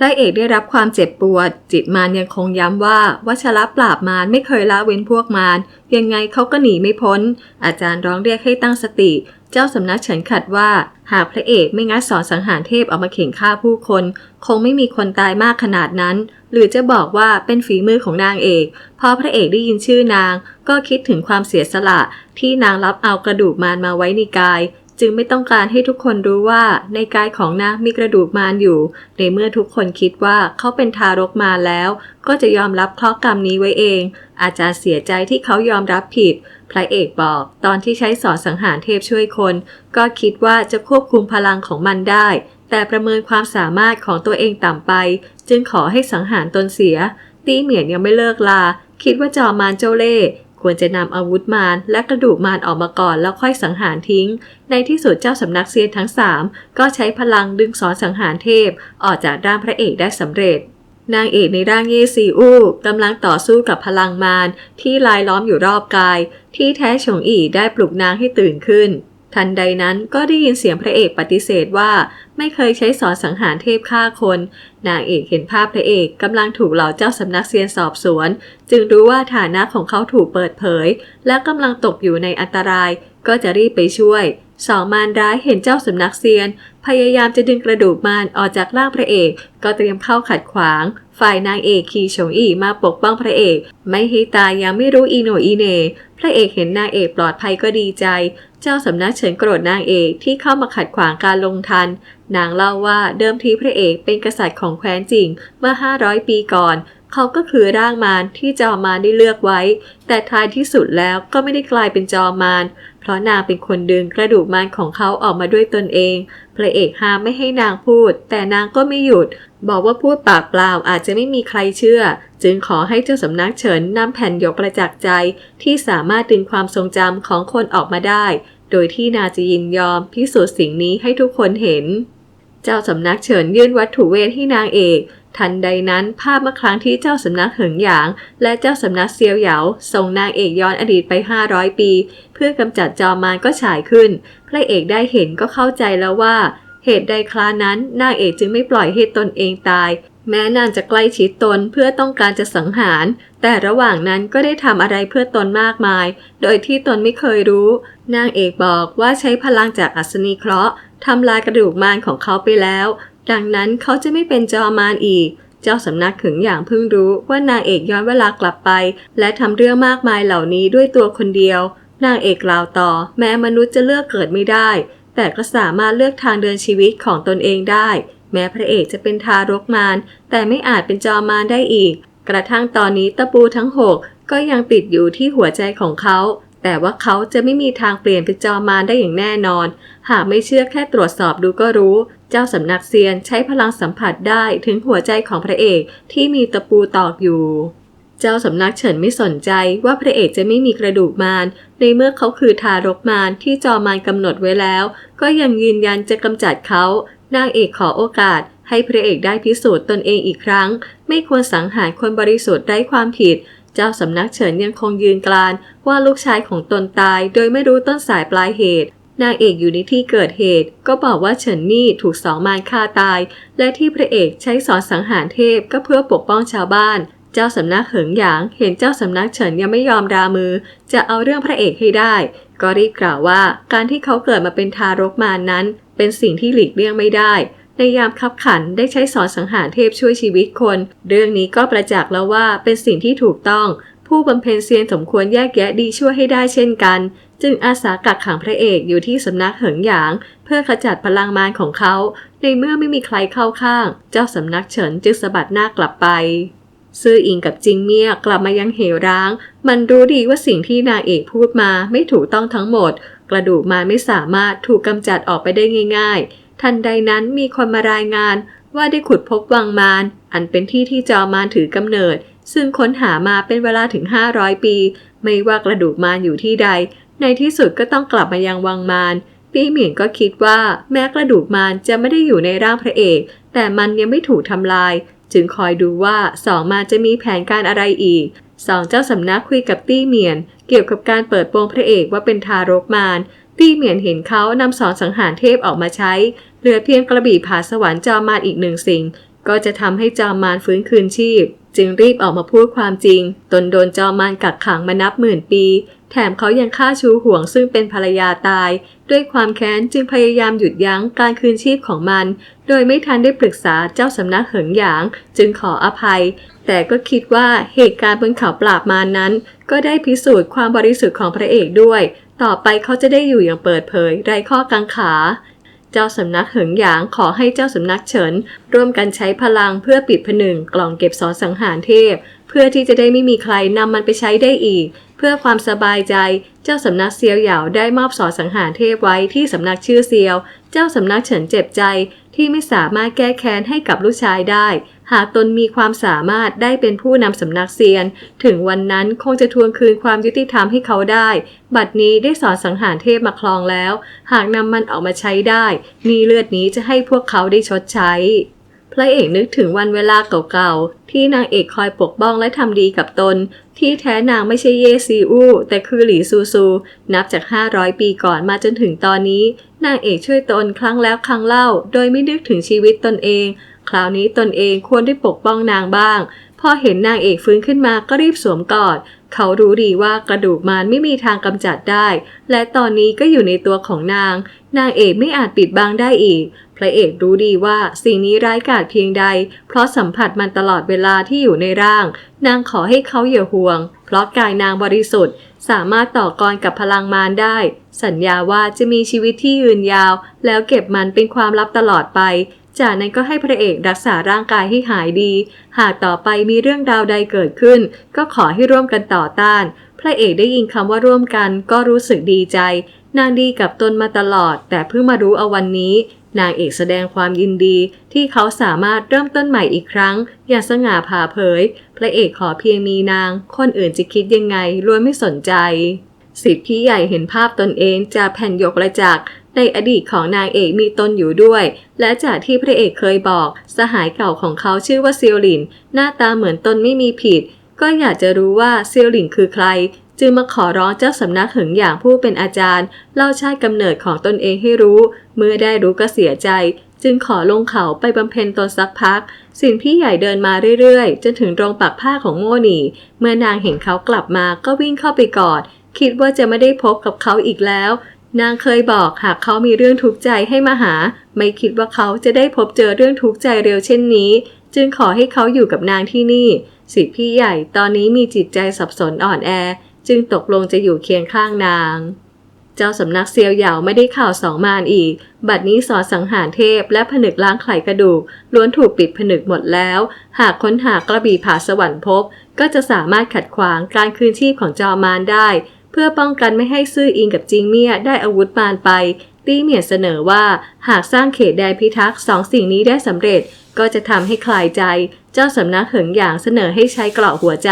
พระเอกได้รับความเจ็บปวด จิตมารยังคงย้ำว่า วัชระปราบมารไม่เคยละเว้นพวกมารยังไงเขาก็หนีไม่พ้น อาจารย์ร้องเรียกให้ตั้งสติ เจ้าสำนักเฉินขัดว่า หากพระเอกไม่งัดสอนสังหารเทพออกมาเข่งฆ่าผู้คน คงไม่มีคนตายมากขนาดนั้น หรือจะบอกว่าเป็นฝีมือของนางเอก พอพระเอกได้ยินชื่อนาง ก็คิดถึงความเสียสละที่นางรับเอากระดูกมารมาไว้ในกาย จึงไม่ต้องการให้ทุกคนรู้ว่าในกายของนางมีกระดูกมารอยู่ ในเมื่อทุกคนคิดว่าเขาเป็นทารกมาแล้ว ก็จะยอมรับเคราะห์กรรมนี้ไว้เอง อาจารย์เสียใจที่เขายอมรับผิด พระเอกบอก ตอนที่ใช้สอนสังหารเทพช่วยคน ก็คิดว่าจะควบคุมพลังของมันได้ แต่ประเมินความสามารถของตัวเองต่ำไป จึงขอให้สังหารตนเสีย ตีเหมียนยังไม่เลิกลา คิดว่าจอมารเจ้าเล่ ควรจะนำอาวุธมารและกระดูกมารออกมาก่อนแล้วค่อยสังหารทิ้ง ในที่สุดเจ้าสำนักเซียนทั้งสามก็ใช้พลังดึงสอนสังหารเทพ ออกจากร่างพระเอกได้สำเร็จ นางเอกในร่างเยซีอูกำลังต่อสู้กับพลังมารที่ลายล้อมอยู่รอบกาย ที่แท้ฉงอีได้ปลุกนางให้ตื่นขึ้น ทันใดนั้นก็ได้ยินเสียงพระเอกปฏิเสธว่าไม่เคยใช้สอนสังหารเทพฆ่าคน นางเอกเห็นภาพพระเอกกำลังถูกเหล่าเจ้าสำนักเซียนสอบสวน จึงรู้ว่าฐานะของเขาถูกเปิดเผย และกำลังตกอยู่ในอันตราย ก็จะรีบไปช่วย สองมารร้ายเห็นเจ้าสำนักเซียน พยายามจะดึงกระดูกมารออกจากร่างพระเอก ก็เตรียมเข้าขัดขวาง ฝ่ายนางเอกคีชงอีมาปกป้องพระเอก ไม่ให้ตายยังไม่รู้อีโนอีเน พระเอกเห็นนางเอกปลอดภัยก็ดีใจ เจ้าสำนักเฉินโกรธนางเอกที่เข้ามาขัดขวางการลงทัน นางเล่าว่าเดิมทีพระเอกเป็นกษัตริย์ของแคว้นจริงเมื่อ 500 ปีก่อน เขาก็คือร่างมารที่จอมารได้เลือกไว้ แต่ท้ายที่สุดแล้วก็ไม่ได้กลายเป็นจอมมาร เพราะนางเป็นคนดึงกระดูกมารของเขาออกมาด้วยตนเอง พระเอกห้ามไม่ให้นางพูด แต่นางก็ไม่หยุด บอกว่าพูดปากเปล่าอาจจะไม่มีใครเชื่อ จึงขอให้เจ้าสำนักเฉินนำแผ่นหยกประจักษ์ใจ ที่สามารถดึงความทรงจำของคนออกมาได้ โดยที่นาจะยินยอมพิสูจน์สิ่งนี้ให้ทุกคนเห็น เจ้าสำนักเฉินยื่นวัตถุเวทให้นางเอก ทันใดนั้นภาพเมื่อครั้งที่เจ้าสำนักเหิงหยาง และเจ้าสำนักเซียวเหยาส่งนางเอกย้อนอดีตไป 500 ปี เพื่อกำจัดจอมมารก็ฉายขึ้น พระเอกได้เห็นก็เข้าใจแล้วว่า เหตุใดครานั้นนางเอกจึงไม่ปล่อยให้ตนเองตาย แม้นางจะใกล้ชิดตนเพื่อต้องการจะสังหาร แต่ระหว่างนั้นก็ได้ทำอะไรเพื่อตนมากมาย โดยที่ตนไม่เคยรู้ นางเอกบอกว่าใช้พลังจากอัศนีเคราะห์ทำลายกระดูกมารของเขาไปแล้ว ดังนั้นเขาจะไม่เป็นจอมารอีก เจ้าสำนักขึงอย่างเพิ่งรู้ว่านางเอกย้อนเวลากลับไป และทำเรื่องมากมายเหล่านี้ด้วยตัวคนเดียว นางเอกกล่าวต่อ แม้มนุษย์จะเลือกเกิดไม่ได้ แต่ก็สามารถเลือกทางเดินชีวิตของตนเองได้ แม้พระเอกจะเป็นทารกมารแต่ไม่อาจเป็นจอมารได้อีก กระทั่งตอนนี้ตะปูทั้งหกก็ยังติดอยู่ที่หัวใจของเขาแต่ว่าเขาจะไม่มีทางเปลี่ยนเป็นจอมารได้อย่างแน่นอน หากไม่เชื่อแค่ตรวจสอบดูก็รู้ เจ้าสำนักเซียนใช้พลังสัมผัสได้ถึงหัวใจของพระเอกที่มีตะปูตอกอยู่ เจ้าสำนักเฉินไม่สนใจว่าพระเอกจะไม่มีกระดูกมารในเมื่อเขาคือทารกมารที่จอมารกำหนดไว้แล้ว ก็ยังยืนยันจะกำจัดเขานางเอกขอโอกาสให้พระเอกได้พิสูจน์ตนเองอีกครั้ง ไม่ควรสังหารคนบริสุทธิ์ไร้ความผิด เจ้าสำนักเฉินยังคงยืนกรานว่าลูกชายของตนตายโดยไม่รู้ต้นสายปลายเหตุ นางเอกอยู่ในที่เกิดเหตุ ก็บอกว่าเฉินนี่ถูกสองมารฆ่าตาย และที่พระเอกใช้สอนสังหารเทพก็เพื่อปกป้องชาวบ้าน เจ้าสำนักเหิงหยาง เห็นเจ้าสำนักเฉินยังไม่ยอมรามือ จะเอาเรื่องพระเอกให้ได้ ก็รีบกล่าวว่าการที่เขาเกิดมาเป็นทารกมารนั้น เป็นสิ่งที่หลีกเลี่ยงไม่ได้ในยามคับขันได้ใช้สอนสังหารเทพช่วยชีวิตคน เรื่องนี้ก็ประจักษ์แล้วว่าเป็นสิ่งที่ถูกต้อง ผู้บำเพ็ญเซียนสมควรแยกแยะดีช่วยให้ได้เช่นกัน จึงอาสากักขังพระเอกอยู่ที่สำนักเหิงหยาง เพื่อขจัดพลังมารของเขา ในเมื่อไม่มีใครเข้าข้าง เจ้าสำนักเฉินจึงสะบัดหน้ากลับไป ซื่ออิงกับจิงเมียกลับมายังเหวร้าง มันรู้ดีว่าสิ่งที่นางเอกพูดมาไม่ถูกต้องทั้งหมด กระดูกมารไม่สามารถถูกกำจัดออกไปได้ง่าย ๆ ทันใดนั้นมีคนมารายงานว่าได้ขุดพบวังมาร อันเป็นที่ที่จอมารถือกำเนิด ซึ่งค้นหามาเป็นเวลาถึง 500 ปี ไม่ว่ากระดูกมารอยู่ที่ใด ในที่สุดก็ต้องกลับมายังวังมารปี้เหมียนก็คิดว่าแม้กระดูกมารจะไม่ได้อยู่ในร่างพระเอก แต่มันยังไม่ถูกทำลาย จึงคอยดูว่าสองมารจะมีแผนการอะไรอีกสองเจ้าสำนักคุยกับตี้เหมียน เกี่ยวกับการเปิดโปงพระเอกว่าเป็นทารกมารตี้เหมียนเห็นเขานำสอนสังหารเทพออกมาใช้ เหลือเพียงกระบี่ผาสวรรค์จอมมารอีกหนึ่งสิ่ง ก็จะทำให้จอมมารฟื้นคืนชีพ จึงรีบออกมาพูดความจริง ตนโดนจอมมารกักขังมานับหมื่นปี แถมเขายังฆ่าชูห่วงซึ่งเป็นภรรยาตาย ด้วยความแค้นจึงพยายามหยุดยั้งการคืนชีพของมัน โดยไม่ทันได้ปรึกษาเจ้าสำนักเหิงหยาง จึงขออภัย แต่ก็คิดว่าเหตุการณ์บนเขาปราบมานั้น ก็ได้พิสูจน์ความบริสุทธิ์ของพระเอกด้วย ต่อไปเขาจะได้อยู่อย่างเปิดเผย ไร้ข้อกังขาเจ้าสำนักเหิงหยางขอให้เจ้าสำนักเฉิน ร่วมกันใช้พลังเพื่อปิดผนึงกล่องเก็บสอนสังหารเทพ เพื่อที่จะได้ไม่มีใครนำมันไปใช้ได้อีก เพื่อความสบายใจ เจ้าสำนักเซียวเหยาได้มอบสอสังหารเทพไว้ที่สำนักชื่อเซียว เจ้าสำนักเฉินเจ็บใจที่ไม่สามารถแก้แค้นให้กับลูกชายได้ หากตนมีความสามารถได้เป็นผู้นำสำนักเซียน ถึงวันนั้นคงจะทวงคืนความยุติธรรมให้เขาได้ บัดนี้ได้สอนสังหารเทพมาคลองแล้ว หากนำมันออกมาใช้ได้ นี่เลือดนี้จะให้พวกเขาได้ชดใช้ ระเอกนึกถึงวันเวลาเก่าๆ ที่นางเอกคอยปกป้องและทำดีกับตน ที่แท้นางไม่ใช่เยซีอูแต่คือหลีซูซู นับจาก 500 ปีก่อนมาจนถึงตอนนี้ นางเอกช่วยตนครั้งแล้วครั้งเล่า โดยไม่นึกถึงชีวิตตนเอง คราวนี้ตนเองควรได้ปกป้องนางบ้าง พอเห็นนางเอกฟื้นขึ้นมาก็รีบสวมกอด เขารู้ดีว่ากระดูกมันไม่มีทางกำจัดได้ และตอนนี้ก็อยู่ในตัวของนาง นางเอกไม่อาจปิดบังได้อีก พระเอกรู้ดีว่าสิ่งนี้ร้ายกาจเพียงใด เพราะสัมผัสมันตลอดเวลาที่อยู่ในร่าง นางขอให้เขาอย่าห่วง เพราะกายนางบริสุทธิ์ สามารถต่อกรกับพลังมารได้ สัญญาว่าจะมีชีวิตที่ยืนยาว แล้วเก็บมันเป็นความลับตลอดไป จากนั้นก็ให้พระเอกรักษาร่างกายให้หายดี หากต่อไปมีเรื่องราวใดเกิดขึ้น ก็ขอให้ร่วมกันต่อต้าน พระเอกได้ยินคำว่าร่วมกันก็รู้สึกดีใจ นางดีกับตนมาตลอด แต่เพิ่งมารู้เอาวันนี้ นางเอกแสดงความยินดี ที่เขาสามารถเริ่มต้นใหม่อีกครั้ง อย่างสง่าผ่าเผย พระเอกขอเพียงมีนาง คนอื่นจะคิดยังไงล้วนไม่สนใจสิทธิพี่ใหญ่เห็นภาพตนเองจากแผ่นหยกระจัก ในอดีตของนางเอกมีตนอยู่ด้วย และจากที่พระเอกเคยบอก สหายเก่าของเขาชื่อว่าเซียวหลิน หน้าตาเหมือนตนไม่มีผิด ก็อยากจะรู้ว่าเซียวหลินคือใคร จึงมาขอร้องเจ้าสำนักหิงอย่างผู้เป็นอาจารย์ เล่าชาติกำเนิดของตนเองให้รู้ เมื่อได้รู้ก็เสียใจ จึงขอลงเขาไปบำเพ็ญตนสักพัก สินพี่ใหญ่เดินมาเรื่อยๆ จนถึงตรงปากผ้าของโง่หนีเมื่อนางเห็นเขากลับมาก็วิ่งเข้าไปกอดคิดว่าจะไม่ได้พบกับเขาอีกแล้ว นางเคยบอกหากเขามีเรื่องทุกข์ใจให้มาหา ไม่คิดว่าเขาจะได้พบเจอเรื่องทุกข์ใจเร็วเช่นนี้ จึงขอให้เขาอยู่กับนางที่นี่สิพี่ใหญ่ตอนนี้มีจิตใจสับสนอ่อนแอ จึงตกลงจะอยู่เคียงข้างนาง เจ้าสำนักเซียวเหยาไม่ได้ข่าวสองมานอีก บัดนี้สอนสังหารเทพและผนึกล้างไขกระดูก ล้วนถูกปิดผนึกหมดแล้ว หากค้นหากระบี่ผาสวรรค์พบ ก็จะสามารถขัดขวางการคืนชีพของจอมารได้ เพื่อป้องกันไม่ให้ซื่ออิงกับจิงเมียได้อาวุธมารไป ตี้เหมียนเสนอว่าหากสร้างเขตแดนพิทักษ์สองสิ่งนี้ได้สำเร็จก็จะทำให้คลายใจ เจ้าสำนักเหิงหยางเสนอให้ใช้เกราะหัวใจ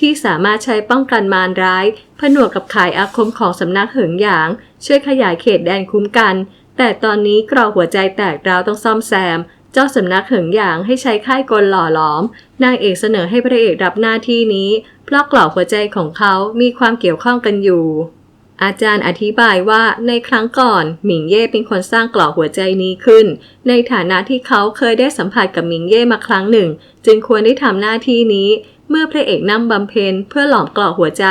ที่สามารถใช้ป้องกันมารร้าย ผนวกกับขายอาคมของสำนักเหิงหยาง ช่วยขยายเขตแดนคุ้มกัน แต่ตอนนี้เกราะหัวใจแตกราวต้องซ่อมแซม เจ้าสำนักเหิงหยางให้ใช้ค่ายกลหล่อหลอม นางเอกเสนอให้พระเอกรับหน้าที่นี้ เพราะกล่าวหัวใจของเขามีความเกี่ยวข้องกันอยู่ อาจารย์อธิบายว่าในครั้งก่อน หมิงเย่เป็นคนสร้างกล่อหัวใจนี้ขึ้น ในฐานะที่เขาเคยได้สัมผัสกับหมิงเย่มาครั้งหนึ่ง จึงควรได้ทำหน้าที่นี้ เมื่อพระเอกนั่งบำเพ็ญเพื่อหลอมกล่อหัวใจ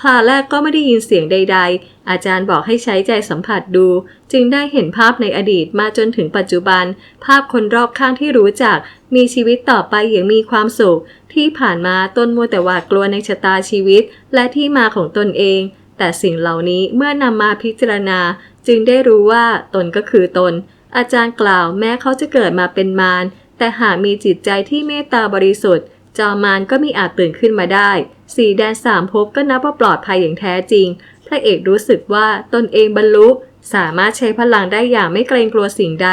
คราแรกก็ไม่ได้ยินเสียงใด ๆ อาจารย์บอกให้ใช้ใจสัมผัสดู จึงได้เห็นภาพในอดีตมาจนถึงปัจจุบัน ภาพคนรอบข้างที่รู้จัก มีชีวิตต่อไปอย่างมีความสุข ที่ผ่านมาตนมัวแต่หวาดกลัวในชะตาชีวิต และที่มาของตนเอง แต่สิ่งเหล่านี้เมื่อนำมาพิจารณา จึงได้รู้ว่าตนก็คือตน อาจารย์กล่าวแม้เขาจะเกิดมาเป็นมารแต่หากมีจิตใจที่เมตตาบริสุทธิ์ จอมารก็มีอาจตื่นขึ้นมาได้ สีแดนสามภพก็นับว่าปลอดภัยอย่างแท้จริง พระเอกรู้สึกว่าตนเองบรรลุสามารถใช้พลังได้อย่างไม่เกรงกลัวสิ่งใด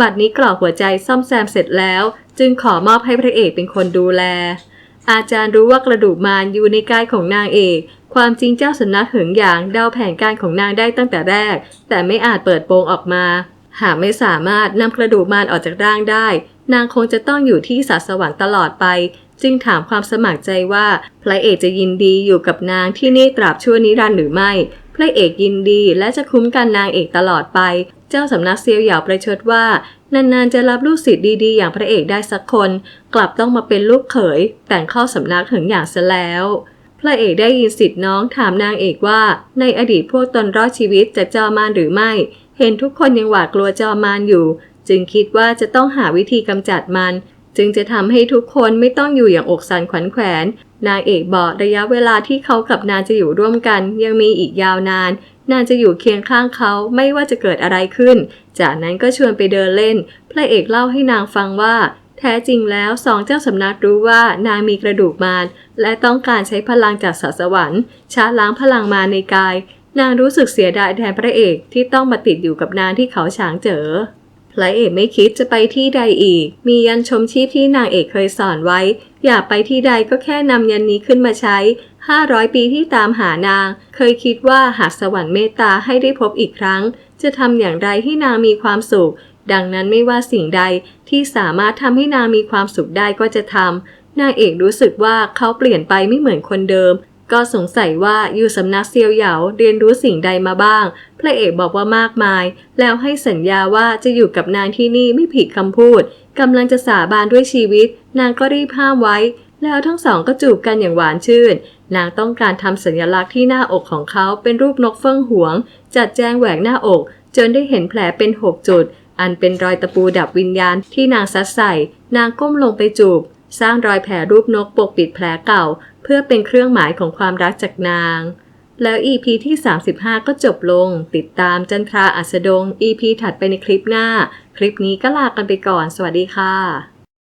บัดนี้กรอกหัวใจซ่อมแซมเสร็จแล้ว จึงขอมอบให้พระเอกเป็นคนดูแล อาจารย์รู้ว่ากระดูกมารอยู่ในกายของนางเอก ความจริงเจ้าสำนักหิงหยางเดาแผนการของนางได้ตั้งแต่แรก แต่ไม่อาจเปิดโปงออกมา หากไม่สามารถนำกระดูกมารออกจากร่างได้ นางคงจะต้องอยู่ที่สัตว์สวรรค์ตลอดไป จึงถามความสมัครใจว่าพระเอกจะยินดีอยู่กับนางที่นี่ตราบชั่วนิรันดร์หรือไม่พระเอกยินดีและจะคุ้มกันนางเอกตลอดไป เจ้าสำนักเซียวหยาประชดว่า นานๆจะรับลูกศิษย์ดีๆ อย่างพระเอกได้สักคน กลับต้องมาเป็นลูกเขย แต่งเข้าสำนักถึงอย่างซะแล้ว พระเอกได้ยินสิทธิ์น้องถามนางเอกว่า ในอดีตพวกตนรอดชีวิตจากจอมารหรือไม่ เห็นทุกคนยังหวาดกลัวจอมารอยู่ จึงคิดว่าจะต้องหาวิธีกำจัดมัน จึงจะทำให้ทุกคนไม่ต้องอยู่อย่างอกสันขวัญแขวน นางเอกบอกระยะเวลาที่เขากับนางจะอยู่ร่วมกัน ยังมีอีกยาวนาน นางจะอยู่เคียงข้างเขาไม่ว่าจะเกิดอะไรขึ้น จากนั้นก็ชวนไปเดินเล่น พระเอกเล่าให้นางฟังว่า แท้จริงแล้วสองเจ้าสำนักรู้ว่านางมีกระดูกมารและต้องการใช้พลังจากสสวรรค์ชาล้างพลังมารในกาย นางรู้สึกเสียดายแทนพระเอกที่ต้องมาติดอยู่กับนางที่เขาฉางเจอ พระเอกไม่คิดจะไปที่ใดอีก มียันชมชีพที่นางเอกเคยสอนไว้ อยากไปที่ใดก็แค่นำยันนี้ขึ้นมาใช้ 500 ปีที่ตามหานาง เคยคิดว่าหากสวรรค์เมตตาให้ได้พบอีกครั้ง จะทำอย่างไรให้นางมีความสุข ดังนั้นไม่ว่าสิ่งใดที่สามารถทำให้นางมีความสุขได้ก็จะทำนางเอกรู้สึกว่าเขาเปลี่ยนไปไม่เหมือนคนเดิม ก็สงสัยว่าอยู่สำนักเซียวเหยาเรียนรู้สิ่งใดมาบ้าง พระเอกบอกว่ามากมาย แล้วให้สัญญาว่าจะอยู่กับนางที่นี่ไม่ผิดคำพูดกำลังจะสาบานด้วยชีวิต นางก็รีบห้ามไว้ แล้วทั้งสองก็จูบกันอย่างหวานชื่น นางต้องการทำสัญลักษณ์ที่หน้าอกของเขาเป็นรูปนกเฟื่องหวง จัดแจงแหวกหน้าอก จนได้เห็นแผลเป็นหกจุด อันเป็นรอยตะปูดับวิญญาณที่นางซัดใส่ นางก้มลงไปจูบ สร้างรอยแผลรูปนกปกปิดแผลเก่า เพื่อเป็นเครื่องหมายของความรักจากนาง แล้ว EP ที่ 35 ก็จบลง ติดตามจันทราอัสดง EP ถัดไปในคลิปหน้า คลิปนี้ก็ลากันไปก่อน สวัสดีค่ะ